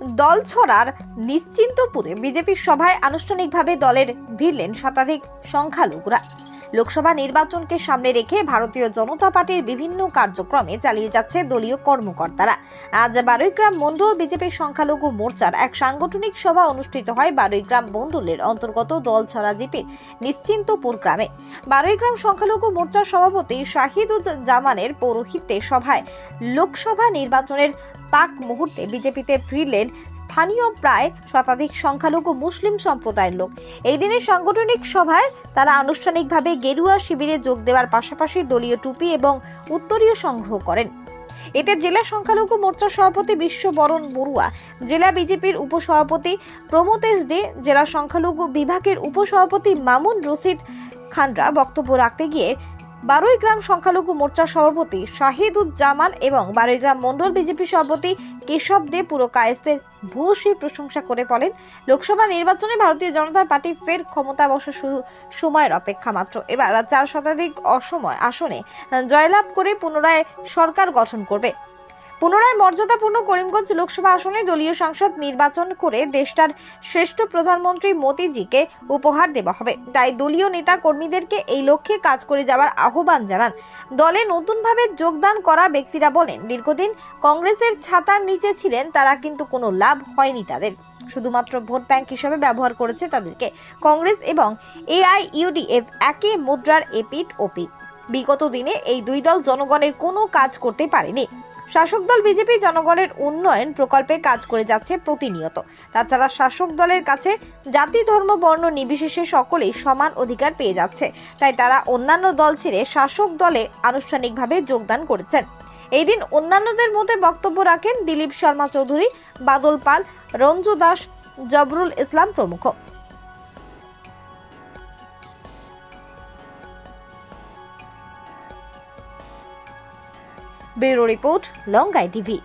দলছড়ার নিশ্চিন্তপুরে বিজেপির সভায় আনুষ্ঠানিকভাবে দলের ভিড়লেন শতাধিক সংখ্যালঘুরা। লোকসভা নির্বাচনকে সামনে রেখে ভারতীয় জনতা পার্টির বিভিন্ন কার্যক্রমে চালিয়ে যাচ্ছে দলীয় কর্মকর্তারা। আজ বারুইগ্রাম মণ্ডল বিজেপির সংখ্যালঘু মোর্চার এক সাংগঠনিক সভা অনুষ্ঠিত হয় বারুইগ্রাম মণ্ডলের অন্তর্গত দলছড়া জিপির নিশ্চিন্তপুর গ্রামে। বারুইগ্রাম সংখ্যালঘু মোর্চার সভাপতি শাহিদুজ্জামানের পৌরোহিত্যে সভায় লোকসভা নির্বাচনের পাক মুহূর্তে বিজেপিতে ফিরলেন স্থানীয় প্রায় শতাধিক সংখ্যালঘু মুসলিম সম্প্রদায়ের লোক। এই দিনের সাংগঠনিক সভায় তারা আনুষ্ঠানিকভাবে গেরুয়া শিবিরে যোগ দেওয়ার পাশাপাশি দলীয় টুপি এবং উত্তরীয় সংগ্রহ করেন। এতে জেলা সংখ্যালঘু মোর্চার সভাপতি বিশ্ববরণ বড়ুয়া, জেলা বিজেপির উপসভাপতি প্রমোতেশ দে, জেলা সংখ্যালঘু বিভাগের উপসভাপতি মামুন রশিদ খানরা বক্তব্য রাখতে গিয়ে বারুইগ্রাম সংখ্যালঘু মোর্চার সভাপতি শাহিদুজ্জামান এবং বারুইগ্রাম মণ্ডল বিজেপি সভাপতি কেশব দে পুরো কায়েস্তের ভূয়সী প্রশংসা করে বলেন, লোকসভা নির্বাচনে ভারতীয় জনতা পার্টি ফের ক্ষমতা বসা শুরু সময়ের অপেক্ষা মাত্র। এবার চার শতাধিক অসময় আসনে জয়লাভ করে পুনরায় সরকার গঠন করবে। পুনরায় মর্যাদাপূর্ণ করিমগঞ্জ লোকসভা আসনে দলীয় সাংসদ নির্বাচন করে দেশটার শ্রেষ্ঠ প্রধানমন্ত্রী মোদিজিকে উপহার দেওয়া হবে। তাই দলীয় নেতা কর্মীদেরকে এই লক্ষ্যে কাজ করে যাওয়ার আহ্বান জানান। দলে নতুনভাবে যোগদান করা ব্যক্তিরা বলেন, দীর্ঘদিন কংগ্রেসের ছাতার নিচে ছিলেন, তারা কিন্তু কোনো লাভ হয়নি তাদের। শুধুমাত্র ভোট ব্যাংক হিসেবে ব্যবহার করেছে তাদেরকে। কংগ্রেস এবং এআইইউডিএফ একই মুদ্রার এপিট ওপিট বিগত দিনে এই দুই দল জনগণের কোনো কাজ করতে পারেনি। শাসক দল বিজেপি জনগণের উন্নয়ন প্রকল্পে কাজ করে যাচ্ছে প্রতিনিয়ত। তাছাড়া শাসক দলের কাছে জাতি, ধর্ম, বর্ণ নির্বিশেষে সকলেই সমান অধিকার পেয়ে যাচ্ছে। তাই তারা অন্যান্য দল ছেড়ে শাসক দলে আনুষ্ঠানিকভাবে যোগদান করেছেন। এই দিন অন্যান্যদের মধ্যে বক্তব্য রাখেন দিলীপ শর্মা চৌধুরী, বাদল পাল, রঞ্জু দাস, জবরুল ইসলাম প্রমুখ। Bureau report Longai TV.